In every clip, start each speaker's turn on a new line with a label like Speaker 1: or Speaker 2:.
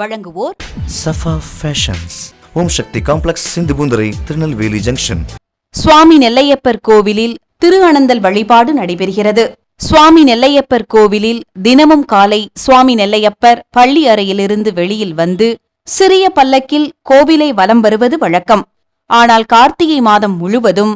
Speaker 1: வழங்குவோர்
Speaker 2: Safa fashions Om Shakti complex Sindhupoonthurai Tirunelveli junction.
Speaker 1: Swami Nellaiappar கோவிலில் திரு அனந்தல் வழிபாடு நடைபெறுகிறது. சுவாமி நெல்லையப்பர் கோவிலில் தினமும் காலை சுவாமி நெல்லையப்பர் பள்ளி அறையிலிருந்து வெளியில் வந்து சிறிய பல்லக்கில் கோவிலை வலம் வருவது வழக்கம். ஆனால் கார்த்திகை மாதம் முழுவதும்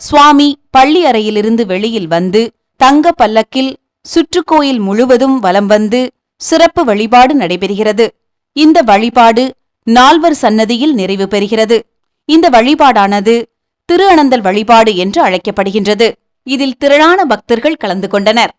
Speaker 1: சுவாமி பள்ளி அறையிலிருந்து வெளியில் வந்து தங்க பல்லக்கில் சுற்றுக்கோயில் முழுவதும் வலம் வந்து சிறப்பு வழிபாடு நடைபெறுகிறது. இந்த வழிபாடு நால்வர் சன்னதியில் நிறைவு பெறுகிறது. இந்த வழிபாடானது திரு அனந்தல் வழிபாடு என்று அழைக்கப்படுகின்றது. இதில் திரளான பக்தர்கள் கலந்து கொண்டனர்.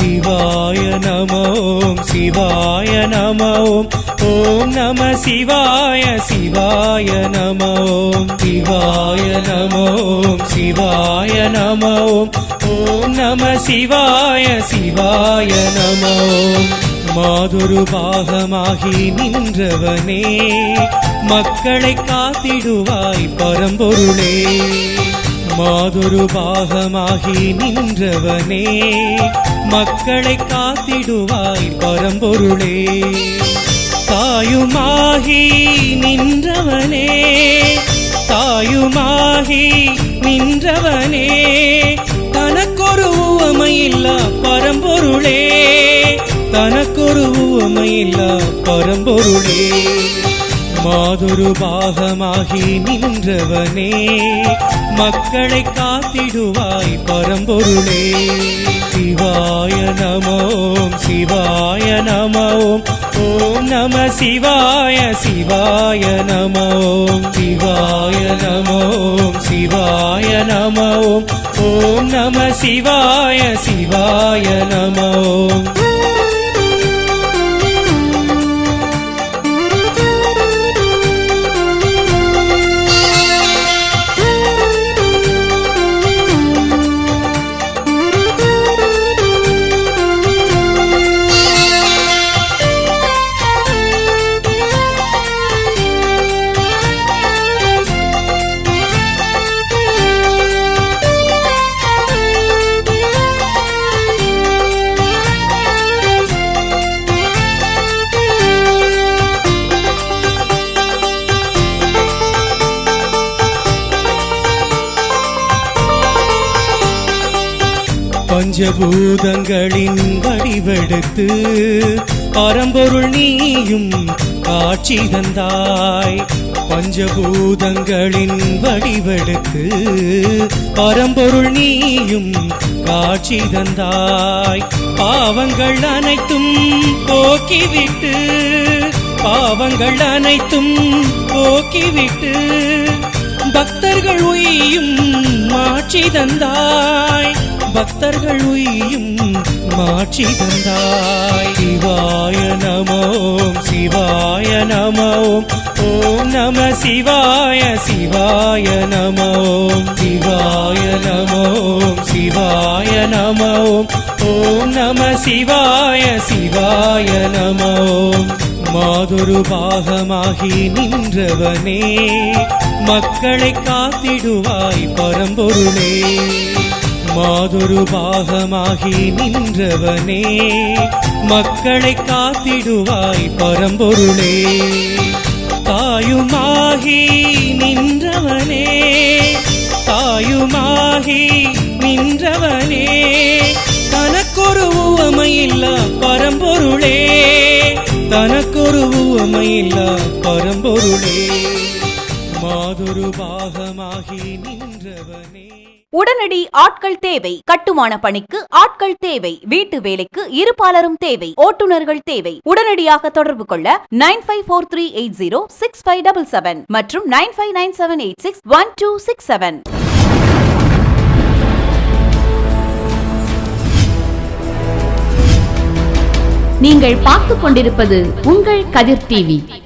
Speaker 3: சிவாய நமோம் சிவாய நமோம். ஓம் நம சிவாய சிவாய நமோம். சிவாய நமோம் சிவாய நமோம். ஓம் நம சிவாய சிவாய நமோம். மாதொரு பாகமாகி நின்றவனே மக்களை காத்திடுவாய் பரம்பொருளே. மாதொரு பாகமாகி நின்றவனே மக்களை காத்திடுவாய் பரம்பொருளே. தாயுமாகி நின்றவனே தாயுமாகி நின்றவனே தனக்கொரு உவமையில்லா பரம்பொருளே. தனக்கொரு உவமையில்லா பரம்பொருளே. மாதொரு பாகமாகி நின்றவனே மக்களை காத்திடுவாய் பரம்பொருளே. சிவாய நமோம் சிவாய நமோம் ஓம் நம சிவாய சிவாய நமோம் சிவாய நமோம் சிவாய நமோம் ஓம் நம சிவாய சிவாய நமோம். பஞ்சபூதங்களின் வடிவெடுத்து பரம்பொருள் நீயும் காட்சி தந்தாய். பஞ்சபூதங்களின் வடிவெடுத்து பரம்பொருள் நீயும் காட்சி தந்தாய். பாவங்கள் அனைத்தும் போக்கிவிட்டு பாவங்கள் அனைத்தும் போக்கிவிட்டு பக்தர்கள் உயியும் மாற்றி தந்தாய். பக்தர்கள் உயும் மாற்றி தந்தாய். சிவாய நமோம் சிவாய நமோம். ஓம் நம சிவாய சிவாய நமோம். சிவாய நமோம் சிவாய நமோம். ஓம் நம சிவாய சிவாய நமோம். மாதொரு பாகமாகி நின்றவனே மக்களை காத்திடுவாய் பரம்பொருளே. மாதொரு பாகமாகி நின்றவனே மக்களை காத்திடுவாய் பரம்பொருளே. தாயுமாகி நின்றவனே தாயுமாகி நின்றவனே. தனக்கொரு உவமையில்லா பரம்பொருளே தனக்கொரு உவமையில்லா பரம்பொருளே. மாதொரு பாகமாகி நின்றவனே.
Speaker 1: உடனடி ஆட்கள் தேவை. கட்டுமான பணிக்கு ஆட்கள் தேவை. வீட்டு வேலைக்கு இருபாலரும் தேவை. ஓட்டுநர்கள் தேவை. உடனடியாக தொடர்பு கொள்ள nine five four three eight zero six five double seven மற்றும் nine five nine seven eight six one two six seven.
Speaker 4: நீங்கள் பார்த்துக் கொண்டிருப்பது உங்கள் கதிர் டிவி.